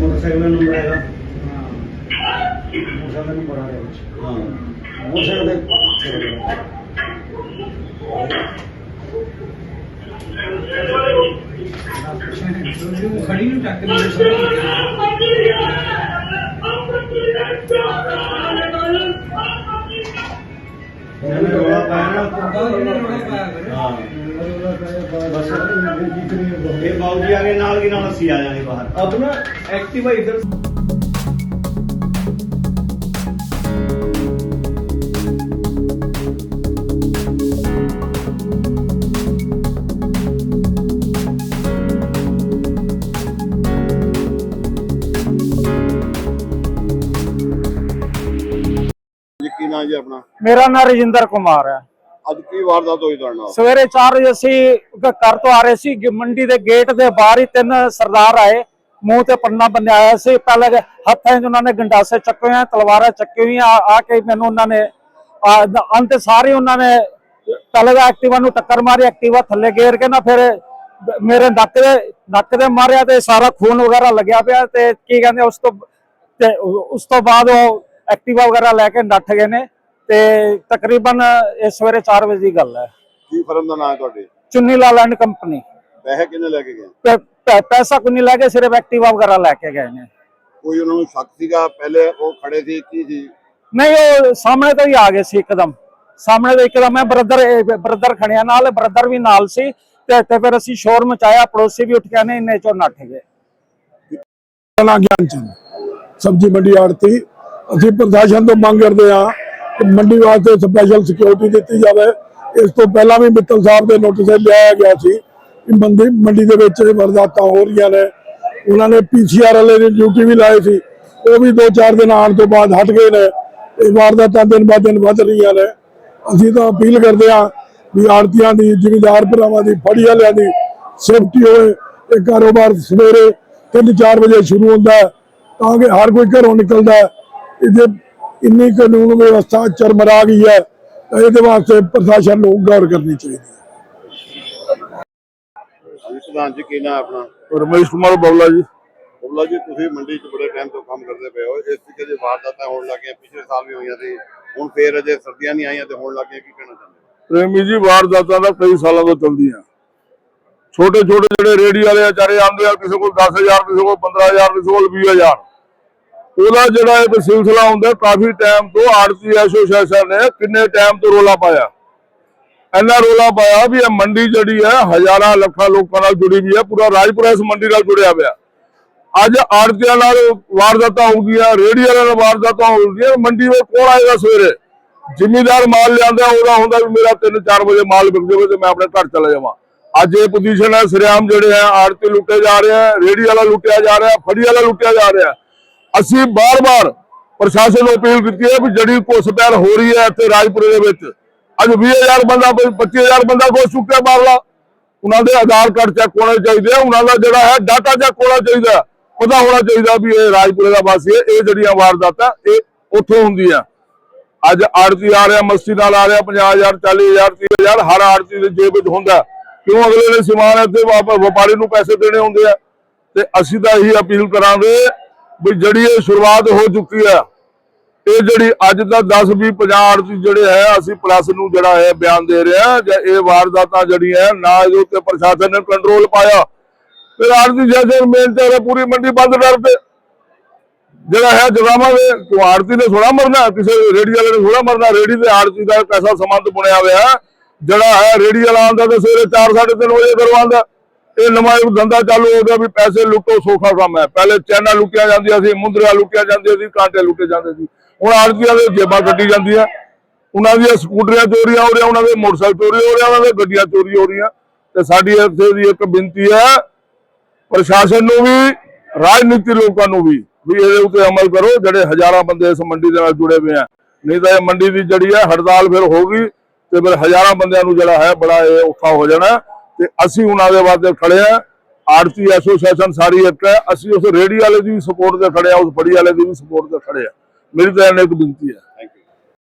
Motorcycle ਦਾ number ਹੈਗਾ motorcycle ਦਾ ਨੰਬਰ ਆ ਰਿਹਾ ਵਿੱਚ ਹਾਂ ਮੋਟਰਸਾਈਕਲ ਦਾ ਖੜੀ ਨੂੰ ਟੱਕ ਦੇ ਇਹ ਬਾਉਜੀ ਆ ਗਏ ਨਾਲ ਕੀ ਨਾਲ ਅਸੀਂ ਆ ਜਾਾਂਗੇ ਬਾਹਰ। ਆਪਣਾ ਐਕਟਿਵਾ ਇਧਰ। ਮੇਰਾ ਨਾਮ ਰਜਿੰਦਰ ਕੁਮਾਰ ਹੈ। ਅੱਜ ਕੀ ਵਾਰਦਾਤ ਹੋਈ ਤੁਹਾਡੇ ਨਾਲ? ਸਵੇਰੇ 4 ਵਜੇ ਅਸੀਂ ਘਰ ਤੋਂ ਆ ਰਹੇ ਸੀ ਮੰਡੀ ਦੇ ਗੇਟ ਦੇ ਬਾਹਰ ਹੀ ਤਿੰਨ ਸਰਦਾਰ ਆਏ ਮੂੰਹ ਤੇ ਪੰਨਾ ਬੰਨਿਆ ਆਇਆ ਸੀ। ਪਹਿਲੇ ਹੱਥਾਂ 'ਚ ਉਹਨਾਂ ਨੇ ਗੰਡਾਸੇ ਚੱਕੇ ਹੋਏ ਤਲਵਾਰਾਂ ਚੱਕੀ ਹੋਈਆਂ ਆ ਆ ਕੇ ਮੈਨੂੰ ਉਹਨਾਂ ਨੇ ਅੰਤ ਸਾਰੇ ਉਹਨਾਂ ਨੇ ਪਹਿਲੇ ਐਕਟਿਵਾ ਨੂੰ ਟੱਕਰ ਮਾਰੀ ਐਕਟਿਵਾ ਥੱਲੇ ਗੇਰ ਕੇ ਨਾ ਫਿਰ ਮੇਰੇ ਨੱਕ ਦੇ ਨੱਕ ਦੇ ਮਾਰਿਆ ਤੇ ਸਾਰਾ ਖੂਨ ਵਗੈਰਾ ਲੱਗਿਆ ਪਿਆ ਤੇ ਕੀ ਕਹਿੰਦੇ ਉਸ ਤੋਂ ਤੇ ਉਸ ਤੋਂ ਬਾਅਦ ਉਹ ਐਕਟਿਵਾ ਵਗੈਰਾ ਲੈ ਕੇ ਨੱਠ ਗਏ ਨੇ। ਤੇ ਤਕਰੀਬਨ ਇਹ ਸਵੇਰੇ 4 ਵਜੇ ਦੀ ਗੱਲ ਹੈ। ਕੀ ਫਰਮ ਦਾ ਨਾਂ ਹੈ ਤੁਹਾਡੇ? ਚੁੰਨੀ ਲਾਲ ਐਂਡ ਕੰਪਨੀ। ਪੈਸੇ ਕਿੰਨੇ ਲੈ ਕੇ ਗਏ? ਪੈਸਾ ਕੋਈ ਨਹੀਂ ਲੈ ਕੇ ਸਿਰਫ ਐਕਟਿਵਾ ਵਗੈਰਾ ਲੈ ਕੇ ਗਏ ਨੇ। ਕੋਈ ਉਹਨਾਂ ਨੂੰ ਸ਼ੱਕ ਸੀਗਾ? ਪਹਿਲੇ ਉਹ ਖੜੇ ਸੀ ਕੀ ਸੀ? ਨਹੀਂ ਉਹ ਸਾਹਮਣੇ ਤੋਂ ਹੀ ਆ ਗਏ ਸੀ ਇੱਕਦਮ। ਸਾਹਮਣੇ ਤੋਂ ਇੱਕਦਮ ਮੈਂ ਬ੍ਰਦਰ ਬ੍ਰਦਰ ਖੜਿਆ ਨਾਲ ਬ੍ਰਦਰ ਵੀ ਨਾਲ ਸੀ ਤੇ ਤੇ ਫਿਰ ਅਸੀਂ ਸ਼ੋਰ ਮਚਾਇਆ ਪੜੋਸੀ ਵੀ ਉੱਠ ਕੇ ਆਨੇ ਇੰਨੇ ਚੋਂ ਨੱਠ ਗਏ। ਨਾ ਗਿਆਨ ਚੰਦ ਸਬਜ਼ੀ ਮੰਡੀ ਆੜਤੀ। ਅਸੀਂ ਪ੍ਰਸ਼ਾਸਨ ਤੋਂ ਮੰਗ ਕਰਦੇ ਹਾਂ ਕਿ ਮੰਡੀ ਵਾਸਤੇ ਸਪੈਸ਼ਲ ਸਿਕਿਉਰਿਟੀ ਦਿੱਤੀ ਜਾਵੇ। ਇਸ ਤੋਂ ਪਹਿਲਾਂ ਵੀ ਮਿੱਤਲ ਸਾਹਿਬ ਦੇ ਨੋਟਿਸ ਲਿਆਇਆ ਗਿਆ ਸੀ ਕਿ ਮੰਡੀ ਮੰਡੀ ਦੇ ਵਿੱਚ ਇਹ ਵਾਰਦਾਤਾਂ ਹੋ ਰਹੀਆਂ ਨੇ। ਉਹਨਾਂ ਨੇ ਪੀਸੀਆਰ ਵਾਲੇ ਦੀ ਡਿਊਟੀ ਵੀ ਲਾਈ ਸੀ। ਉਹ ਵੀ 2-4 ਦਿਨ ਆਉਣ ਤੋਂ ਬਾਅਦ ਹਟ ਗਏ ਨੇ। ਇਹ ਵਾਰਦਾਤਾਂ ਦਿਨ ਬਾਅਦ ਦਿਨ ਵੱਧ ਰਹੀਆਂ ਨੇ। ਅਸੀਂ ਤਾਂ ਅਪੀਲ ਕਰਦੇ ਹਾਂ ਵੀ ਆੜਤੀਆਂ ਦੀ, ਜ਼ਿਮੀਂਦਾਰ ਭਰਾਵਾਂ ਦੀ ਫੜੀ ਵਾਲਿਆਂ ਦੀ ਸੇਫਟੀ ਹੋਵੇ। ਇਹ ਕਾਰੋਬਾਰ ਸਵੇਰੇ 3-4 ਵਜੇ ਸ਼ੁਰੂ ਹੁੰਦਾ ਤਾਂ ਕਿ ਹਰ ਕੋਈ ਘਰੋਂ ਨਿਕਲਦਾ ਇਹਦੇ ਇੰਨੀ ਕਾਨੂੰਨ ਵਿਵਸਥਾ ਚਰਮਰਾ ਗਈ ਹੈ ਤਾਂ ਇਹਦੇ ਵਾਸਤੇ ਪ੍ਰਸ਼ਾਸਨ ਨੂੰ ਗੌਰ ਕਰਨੀ ਚਾਹੀਦੀ ਹੈ। ਜੀ ਪ੍ਰਧਾਨ ਜੀ ਕੀ ਨਾਂ ਹੈ ਆਪਣਾ? ਰਮੇਸ਼ ਕੁਮਾਰ ਬਬਲਾ ਜੀ। ਬੁੱਲਾ ਜੀ ਤੁਸੀਂ ਮੰਡੀ 'ਚ ਬੜੇ ਟਾਈਮ ਤੋਂ ਕੰਮ ਕਰਦੇ ਪਏ ਹੋ। ਇਸ ਤਰੀਕੇ ਦੀ ਵਾਰਦਾਤਾਂ ਹੋਣ ਲੱਗੀਆਂ ਪਿਛਲੇ ਸਾਲ ਵੀ ਹੋਈਆਂ ਸੀ। ਹੁਣ ਫੇਰ ਅਜੇ ਸਰਦੀਆਂ ਨਹੀਂ ਆਈਆਂ ਤੇ ਹੋਣ ਲੱਗੀਆਂ ਕੀ ਕਹਿਣਾ ਚਾਹੁੰਦੇ ਹੋ? ਪ੍ਰੇਮੀ ਜੀ ਵਾਰਦਾਤਾਂ ਦਾ ਕਈ ਸਾਲਾਂ ਤੋਂ ਚੱਲਦੀਆਂ। ਛੋਟੇ ਛੋਟੇ ਜਿਹੜੇ ਰੇੜੀ ਵਾਲੇ ਵਿਚਾਰੇ ਆਉਂਦੇ ਆ ਕਿਸੇ ਕੋਲ 10000 ਕਿਸੇ ਕੋਲ 15000 ਕਿਸੇ ਕੋਲ 20000 ਉਹਦਾ ਜਿਹੜਾ ਇੱਕ ਸਿਲਸਿਲਾ ਹੁੰਦਾ, ਕਾਫੀ ਟਾਈਮ ਤੋਂ ਆੜਤੀ ਐਸੋਸੀਏਸ਼ਨ ਨੇ ਕਿੰਨੇ ਟਾਈਮ ਤੋਂ ਰੋਲਾ ਪਾਇਆ? ਇੰਨਾ ਰੋਲਾ ਪਾਇਆ ਵੀ ਇਹ ਮੰਡੀ ਜਿਹੜੀ ਹੈ, ਹਜ਼ਾਰਾਂ ਲੱਖਾਂ ਲੋਕਾਂ ਨਾਲ ਜੁੜੀ ਵੀ ਹੈ, ਪੂਰਾ ਰਾਜਪੁਰਾ ਇਸ ਮੰਡੀ ਨਾਲ ਜੁੜਿਆ ਹੋਇਆ ਅੱਜ ਆੜਤੀਆਂ ਨਾਲ ਵਾਰਦਾਤਾਂ ਹੋ ਗਈਆਂ ਰੇੜੀ ਵਾਲਿਆਂ ਨਾਲ ਵਾਰਦਾਤਾਂ ਹੋ ਗਈਆਂ, ਮੰਡੀ ਵਿੱਚ ਕੌਣ ਆਏਗਾ ਸਵੇਰੇ? ਜ਼ਿਮੀਦਾਰ ਮਾਲ ਲਿਆਂਦਾ, ਉਹਦਾ ਹੁੰਦਾ ਵੀ ਮੇਰਾ 3-4 ਵਜੇ ਮਾਲ ਵਿਕ ਜਾਵੇ ਤੇ ਮੈਂ ਆਪਣੇ ਘਰ ਚਲਾ ਜਾਵਾਂ। ਅੱਜ ਇਹ ਪੋਜੀਸ਼ਨ ਹੈ, ਸਰਿਆਮ ਜਿਹੜੇ ਹੈ, ਆੜਤੀ ਲੁੱਟੇ ਜਾ ਰਹੇ ਹੈ ਰੇੜੀ ਵਾਲਾ ਲੁੱਟਿਆ ਜਾ ਰਿਹਾ, ਫੜੀ ਵਾਲਾ ਲੁੱਟਿਆ ਜਾ ਰਿਹਾ। ਅਸੀਂ ਬਾਰ-ਬਾਰ ਪ੍ਰਸ਼ਾਸਨ ਨੂੰ ਅਪੀਲ ਕੀਤੀ ਹੈ ਵੀ ਜਿਹੜੀ ਘੁਸਪੈਠ ਹੋ ਰਹੀ ਹੈ ਇੱਥੇ ਰਾਜਪੁਰੇ ਦੇ ਵਿੱਚ, ਅੱਜ 20000 ਬੰਦਾ 25000 ਬੰਦਾ ਘੁਸ ਚੁੱਕਿਆ ਮਾਰਲਾ ਉਹਨਾਂ ਦੇ ਆਧਾਰ ਕਾਰਡ ਚੈੱਕ ਹੋਣੇ ਚਾਹੀਦੇ ਆ, ਉਹਨਾਂ ਦਾ ਜਿਹੜਾ ਹੈ ਡਾਟਾ ਚੈੱਕ ਹੋਣਾ ਚਾਹੀਦਾ ਪਤਾ ਹੋਣਾ ਚਾਹੀਦਾ ਵੀ ਇਹ ਰਾਜਪੁਰੇ ਦਾ ਵਾਸੀ ਹੈ, ਇਹ ਜਿਹੜੀਆਂ ਵਾਰਦਾਤਾਂ, ਇਹ ਉੱਥੋਂ ਹੁੰਦੀਆਂ ਅੱਜ ਆੜਤੀ ਆ ਰਿਹਾ, ਮਸਤੀ ਨਾਲ ਆ ਰਿਹਾ 50000 40000 30000 ਹਰ ਆੜਤੀ ਦੇ ਜੇਬ ਵਿੱਚ ਹੁੰਦਾ ਕਿਉਂ ਅਗਲੇ ਨੇ ਸਮਾਨ ਇੱਥੇ ਵਪਾਰੀ ਨੂੰ ਪੈਸੇ ਦੇਣੇ ਹੁੰਦੇ ਆ? ਤੇ ਅਸੀਂ ਤਾਂ ਇਹੀ ਅਪੀਲ ਕਰਾਂਗੇ ਵੀ ਜਿਹੜੀ ਇਹ ਸ਼ੁਰੂਆਤ ਹੋ ਚੁੱਕੀ ਹੈ ਇਹ ਜਿਹੜੀ ਅੱਜ ਦਾ 10 20 50 ਆੜਤੀ ਜਿਹੜੇ ਹੈ ਅਸੀਂ ਪਲੱਸ ਨੂੰ ਜਿਹੜਾ ਹੈ ਬਿਆਨ ਦੇ ਰਿਹਾ ਹਾਂ ਇਹ ਵਾਰਦਾਤਾਂ ਜਿਹੜੀਆਂ ਹੈ, ਨਾ ਇਹਦੇ ਉੱਤੇ ਪ੍ਰਸ਼ਾਸਨ ਨੇ ਕੰਟਰੋਲ ਪਾਇਆ। ਫਿਰ ਆੜਤੀ ਜੈਸੇ ਮੇਨ ਤੇ ਪੂਰੀ ਮੰਡੀ ਬੰਦ ਕਰ ਦੇ ਜਿਹੜਾ ਹੈ ਜਗਾਵਾਂਗੇ ਤੂੰ ਆੜਤੀ ਨੇ ਥੋੜਾ ਮਰਨਾ ਕਿਸੇ ਰੇੜੀ ਵਾਲੇ ਨੇ ਥੋੜਾ ਮਰਨਾ ਰੇੜੀ ਤੇ ਆੜਤੀ ਦਾ ਪੈਸਾ ਸੰਬੰਧ ਬਣਿਆ ਹੋਇਆ ਜਿਹੜਾ ਹੈ ਰੇੜੀ ਵਾਲਾ ਆਉਂਦਾ ਤੇ ਸਵੇਰੇ 4:30 ਵਜੇ ਕਰਵਾਉਂਦਾ ਇਹ ਨਵਾਂ ਧੰਦਾ ਚਾਲੂ ਹੋ ਗਿਆ ਵੀ ਪੈਸੇ ਲੁੱਟੋ, ਸੌਖਾ ਕੰਮ ਹੈ। ਪਹਿਲੇ ਚੈਨਾ ਲੁੱਟਿਆ ਜਾਂਦੀਆਂ ਸੀ, ਮੁੰਦਰਾ ਲੁੱਟਿਆ ਜਾਂਦੀਆਂ ਸੀ, ਕਾਂਟੇ ਲੁੱਟੇ ਜਾਂਦੇ ਸੀ। ਹੁਣ ਆੜਤੀਆਂ ਦੇ ਜੇਬਾਂ ਕੱਢੀ ਜਾਂਦੀਆਂ। ਉਹਨਾਂ ਦੀਆਂ ਸਕੂਟਰੀਆਂ ਚੋਰੀਆਂ ਹੋ ਰਹੀਆਂ, ਉਹਨਾਂ ਦੇ ਮੋਟਰਸਾਈਕਲ ਚੋਰੀ ਹੋ ਰਹੇ ਉਹਨਾਂ ਦੇ ਗੱਡੀਆਂ ਚੋਰੀ ਹੋ ਰਹੀਆਂ। ਤੇ ਸਾਡੀ ਇੱਥੇ ਦੀ ਇੱਕ ਬੇਨਤੀ ਹੈ, ਪ੍ਰਸ਼ਾਸਨ ਨੂੰ ਵੀ, ਰਾਜਨੀਤੀ ਲੋਕਾਂ ਨੂੰ ਵੀ ਵੀ ਇਹਦੇ ਉੱਤੇ ਅਮਲ ਕਰੋ, ਜਿਹੜੇ ਹਜ਼ਾਰਾਂ ਬੰਦੇ ਇਸ ਮੰਡੀ ਦੇ ਨਾਲ ਜੁੜੇ ਹੋਏ ਆ। ਨਹੀਂ ਤਾਂ ਇਹ ਮੰਡੀ ਦੀ ਜਿਹੜੀ ਹੈ, ਹੜਤਾਲ ਫਿਰ ਹੋਗੀ ਤੇ ਫਿਰ ਹਜ਼ਾਰਾਂ ਬੰਦਿਆਂ ਨੂੰ ਜਿਹੜਾ ਹੈ, ਬੜਾ ਇਹ ਔਖਾ ਹੋ ਜਾਣਾ। ਤੇ ਅਸੀਂ ਉਹਨਾਂ ਦੇ ਵਾਸਤੇ ਖੜੇ ਆ। ਆੜਤੀ ਐਸੋਸੀਏਸ਼ਨ ਸਾਰੀ ਇੱਕ ਹੈ। ਅਸੀਂ ਉਸ ਰੇੜੀ ਵਾਲੇ ਦੀ ਵੀ ਸਪੋਰਟ ਤੇ ਖੜੇ ਆ, ਉਸ ਬੜੀ ਵਾਲੇ ਦੀ ਵੀ ਸਪੋਰਟ ਤੇ ਖੜੇ ਆ। ਮੇਰੀ ਤਾਂ ਇਹਨਾਂ ਇੱਕ ਬੇਨਤੀ ਹੈ।